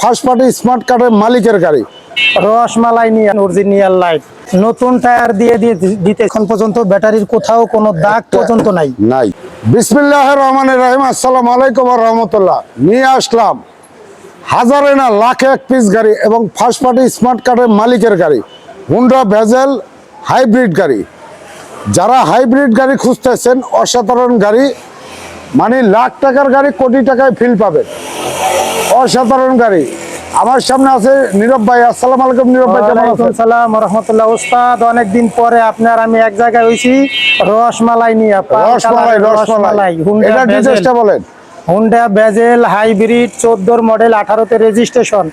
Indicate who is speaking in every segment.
Speaker 1: First party smart কার্ডের মালিকের গাড়ি।
Speaker 2: রসমালাই নিয়ে অরিজিনাল লাইট নতুন টায়ার দিয়ে দিয়ে দিতে এখন পর্যন্ত ব্যাটারির কোথাও কোনো দাগ পর্যন্ত নাই।
Speaker 1: নাই। বিসমিল্লাহ রহমান রহিম। আসসালাম আলাইকুম রহমতুল্লাহ। নিয়ে আসলাম হাজারে না লাখে এক পিস গাড়ি এবং ফার্স্ট পার্টি স্মার্ট কার্ডের মালিকের গাড়ি। হুন্ডা ভেজেল হাইব্রিড গাড়ি। যারা হাইব্রিড গাড়ি খুঁজতেছেন অসাধারণ গাড়ি। মানে লাখ টাকার গাড়ি কোটি টাকায় ফিল পাবেন। অসাধারণ গাড়ি আমার সামনে আছে নীরব ভাই আসসালাম আলাইকুম নীরব ভাই কেমন
Speaker 2: ওয়ালাইকুম
Speaker 1: আছেন
Speaker 2: সালাম রহমতুল্লাহ। উস্তাদ অনেকদিন পরে আপনার আমি এক জায়গায় হয়েছি রসমালাই নিয়ে
Speaker 1: রসমালাই রসমালাই। এটা
Speaker 2: বেজেল।
Speaker 1: ডিটেলসটা বলেন।
Speaker 2: হুন্ডা বেজেল হাইব্রিড চোদ্দোর মডেল আঠারোতে রেজিস্ট্রেশন।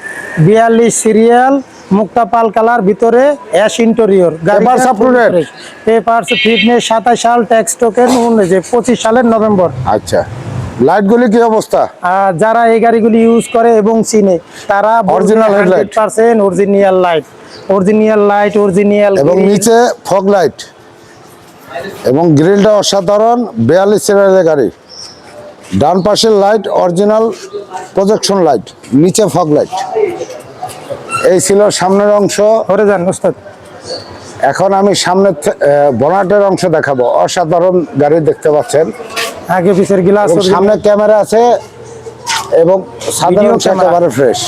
Speaker 2: বিয়াল্লিশ সিরিয়াল মুক্তা পাল কালার ভিতরে অ্যাশ ইন্টেরিয়র। পেপারস ফিটনেস সাতাশ সাল ট্যাক্স টোকেন যে পঁচিশ সালের নভেম্বর।
Speaker 1: আচ্ছা। লাইটগুলি কি অবস্থা?
Speaker 2: যারা এই গাড়িগুলি ইউজ করে এবং চিনে তারা
Speaker 1: Original headlight?
Speaker 2: Percent original light original light original
Speaker 1: এবং নিচে ফগ লাইট এবং গ্রিলটা অসাধারণ বিয়াল্লিশ সিরিয়ালের গাড়ি। ডান পাশের লাইট অরিজিনাল প্রজেকশন লাইট নিচে ফগ লাইট এই ছিল সামনের অংশ।
Speaker 2: ধরে যান ওস্তাদ।
Speaker 1: এখন আমি সামনের বনাটের অংশ দেখাবো। অসাধারণ গাড়ি দেখতে পাচ্ছেন।
Speaker 2: আগে পিছের গ্লাস
Speaker 1: সামনে ক্যামেরা আছে এবং সাধারণ একেবারে ফ্রেশ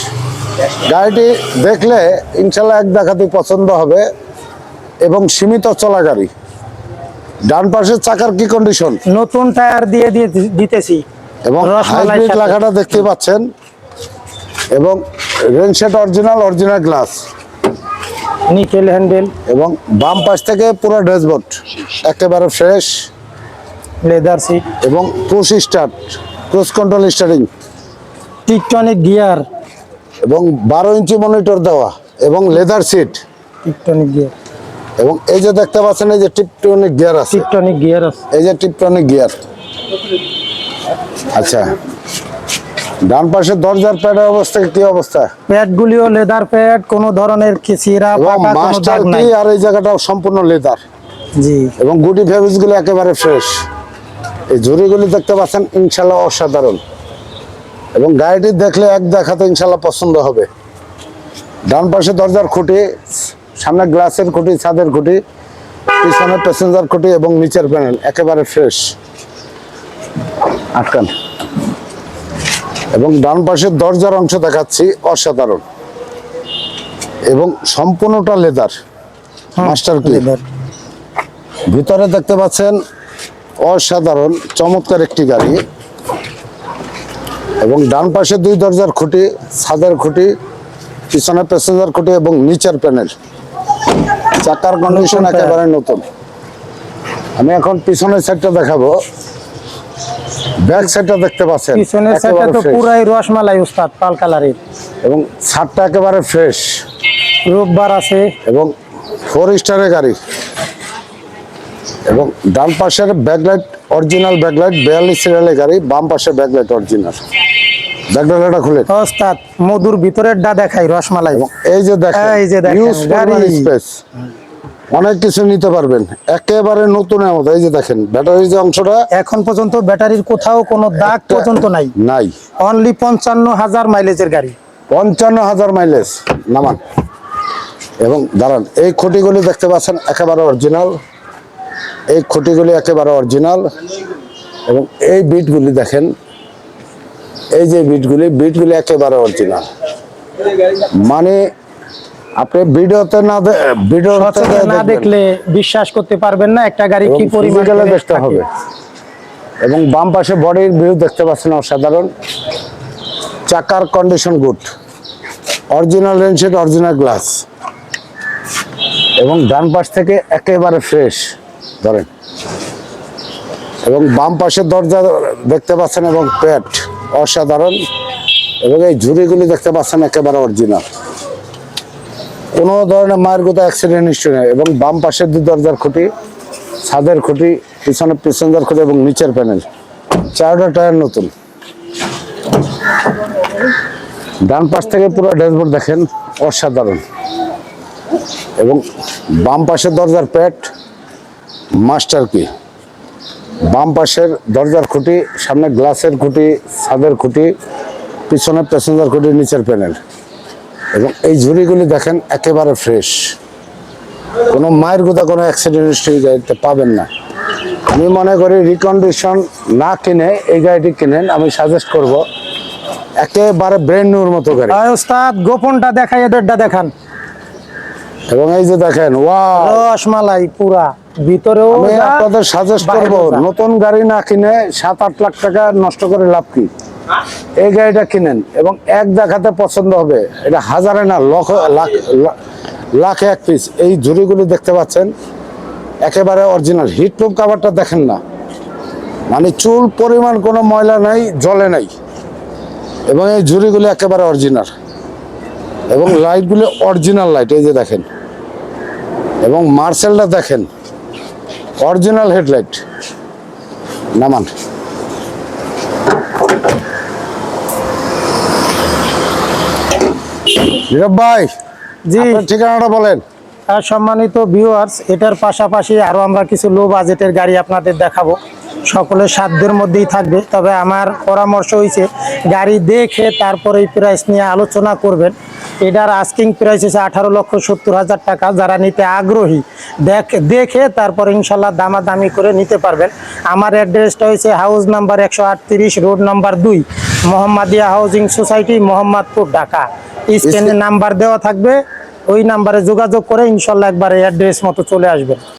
Speaker 1: গাড়িটি দেখলে ইনশাল্লাহ এক দেখাতেই পছন্দ হবে এবং সীমিত চলা গাড়ি ডান পাশের চাকার কি কন্ডিশন
Speaker 2: নতুন টায়ার দিয়ে দিয়ে দিতেছি।
Speaker 1: এবং হাইব্রিড। লেখাটা দেখতে পাচ্ছেন। এবং rain shade original original glass
Speaker 2: nickel handle.
Speaker 1: এবং বাম পাশ থেকে পুরো ড্যাশবোর্ড। একেবারে ফ্রেশ
Speaker 2: লেদার সিট
Speaker 1: এবং push start cruise control steering
Speaker 2: tiptronic gear.
Speaker 1: এবং বারো ইঞ্চি মনিটর দেওয়া এবং লেদার সিট।
Speaker 2: টিকটনিক গিয়ার।
Speaker 1: এবং এই যে দেখতে পাচ্ছেন এই যে টিপটনিক গিয়ার আছে।
Speaker 2: টিকটনিক গিয়ার আছে।
Speaker 1: এই যে টিপটনিক গিয়ার। আচ্ছা ডান পাশে দরজার প্যাডের অবস্থা কি অবস্থা?
Speaker 2: প্যাড গুলিও লেদার প্যাড কোনো ধরনের কি চিরা
Speaker 1: এবং
Speaker 2: পাকা কোনো দাগ নাই।
Speaker 1: আর এই জায়গাটাও সম্পূর্ণ লেদার।
Speaker 2: জি।
Speaker 1: এবং গুটি ফেব্রিক্সগুলো একেবারে ফ্রেশ। এই জুড়িগুলি দেখতে পাচ্ছেন ইনশাল্লাহ অসাধারণ। এবং গাড়িটি দেখলে এক দেখাতে ইনশাল্লাহ পছন্দ হবে। ডান পাশে দরজার খুঁটি সামনে গ্লাসের খুঁটি ছাদের খুঁটি পিছনে প্যাসেঞ্জার খুঁটি এবং নিচের প্যানেল একেবারে ফ্রেশ আটকান। এবং ডান পাশের দরজার অংশ দেখাচ্ছি অসাধারণ। এবং সম্পূর্ণটা লেদার মাস্টার ভিতরে দেখতে পাচ্ছেন অসাধারণ চমৎকার একটি গাড়ি। এবং ডান পাশে দুই দরজার খুঁটি ছাদের খুঁটি পিছনে প্যাসেঞ্জার খুঁটি এবং নিচের প্যানেল চাকার কন্ডিশন একেবারে নতুন। আমি এখন পিছনের সাইডটা দেখাবো। ব্যাক সাইডটা দেখতে পাচ্ছেন
Speaker 2: পিছনের সাইডটা তো। পুরাই রসমালাই উস্তাদ পাল কালারের
Speaker 1: এবং ছাদটা একেবারে ফ্রেশ
Speaker 2: রোববার আছে।
Speaker 1: এবং ফোর স্টারের গাড়ি। এবং ডান পাশের ব্যাকলাইট অরিজিনাল ব্যাকলাইট বিয়াল্লিশ সিরিয়ালের গাড়ি বাম পাশে ব্যাকলাইট অরিজিনাল ব্যাকলাইটটা খুলে
Speaker 2: ওস্তাদ মধুর ভিতরের ডা দেখাই রসমালাই।
Speaker 1: এই যে দেখেন
Speaker 2: এই যে দেখেন, গাড়ি।
Speaker 1: স্পেস অনেক কিছু নিতে পারবেন। একেবারে নতুনের মতো। এই যে দেখেন ব্যাটারির যে অংশটা
Speaker 2: এখন পর্যন্ত ব্যাটারির কোথাও কোনো দাগ পর্যন্ত নাই।
Speaker 1: নাই।
Speaker 2: অনলি পঞ্চান্ন হাজার মাইলেজের গাড়ি।
Speaker 1: পঞ্চান্ন হাজার মাইলেজ নামান। এবং দাঁড়ান এই খুঁটিগুলি দেখতে পাচ্ছেন একেবারে অরিজিনাল এই খুঁটিগুলি একেবারে অরিজিনাল এবং এই বিটগুলি দেখেন এই যে বিটগুলি বিটগুলি একেবারে অরিজিনাল। মানে আপনি ভিডিওতে না ভিডিওতে
Speaker 2: না দেখলে বিশ্বাস করতে পারবেন না একটা গাড়ি কি পরিমাণ
Speaker 1: দেখতে হবে। এবং বাম পাশে বডির ভিউ দেখতে পাচ্ছেন অসাধারণ। চাকার condition good original rain shade original glass এবং ডান পাশ থেকে একেবারে ফ্রেশ ধরেন। এবং বাম পাশের দরজা দেখতে পাচ্ছেন এবং প্যাট অসাধারণ। এবং এই ঝুড়িগুলি দেখতে পাচ্ছেন একেবারে অরিজিনাল। কোনো ধরনের মায়ের গোতা অ্যাক্সিডেন্ট হিস্ট্রি নেই। এবং বাম পাশের দুই দরজার খুঁটি, ছাদের খুঁটি, পিছনে প্যাসেঞ্জার খুঁটি এবং নিচের প্যানেল চারটা টায়ার নতুন। ডান পাশ থেকে পুরো ড্যাশবোর্ড দেখেন, অসাধারণ। এবং বাম পাশের দরজার প্যাট মাস্টার কি বাম পাশের দরজার খুঁটি সামনে গ্লাসের খুঁটি ছাদের খুঁটি পিছনে প্যাসেঞ্জার কোডের নিচের প্যানেল এবং এই ঝুড়িগুলি দেখেন একেবারে ফ্রেশ কোনো মায়ের গোদা কোনো অ্যাক্সিডেন্ট হিস্ট্রি গাড়িতে পাবেন না। আমি মনে করি রিকন্ডিশন না কিনে এই গাড়িটি কিনেন আমি সাজেস্ট করব একেবারে ব্র্যান্ড নিউর মতো গাড়ি।
Speaker 2: আর ওস্তাদ গোপনটা দেখাই এদেরটা দেখান।
Speaker 1: এবং এই যে দেখেন ওয়া
Speaker 2: রসমালাই পুরা। ভিতরেও
Speaker 1: আমি আপনাদের সাজেস্ট করব নতুন গাড়ি না কিনে সাত আট লাখ টাকা নষ্ট করে লাভ কি? এই গাড়িটা কিনেন এবং এক দেখাতে পছন্দ হবে। এটা হাজারে না লক্ষ লাখ লাখে এক পিস এই ঝুড়িগুলি দেখতে পাচ্ছেন? একেবারে অরিজিনাল হিটপ্রুফ কাভারটা দেখেন না। মানে চুল পরিমাণ কোনো ময়লা নাই জলে নাই। এবং এই ঝুড়িগুলি একেবারে অরিজিনাল এবং লাইটগুলি অরিজিনাল লাইট এই যে দেখেন। এবং মার্সেলটা দেখেন। Original headlight. নামান। নীরব ভাই
Speaker 2: জি।
Speaker 1: ঠিকানাটা বলেন।
Speaker 2: সম্মানিত ভিউয়ার্স এটার পাশাপাশি আরও আমরা কিছু লো বাজেটের গাড়ি আপনাদের দেখাবো। সকলের সাধ্যের মধ্যেই থাকবে। তবে আমার পরামর্শ হয়েছে গাড়ি দেখে তারপরে এই প্রাইস নিয়ে আলোচনা করবেন। এটার আস্কিং প্রাইস হচ্ছে আঠারো লক্ষ সত্তর হাজার টাকা। যারা নিতে আগ্রহী দেখ দেখে তারপরে ইনশাল্লাহ দামাদামি করে নিতে পারবেন। আমার অ্যাড্রেসটা হয়েছে হাউস নাম্বার একশো আটত্রিশ রোড নাম্বার দুই মোহাম্মদিয়া হাউজিং সোসাইটি মোহাম্মদপুর ঢাকা। স্ক্রিনে নাম্বার দেওয়া থাকবে ওই নাম্বারে যোগাযোগ করে ইনশাল্লাহ একবারে অ্যাড্রেস মতো চলে আসবেন।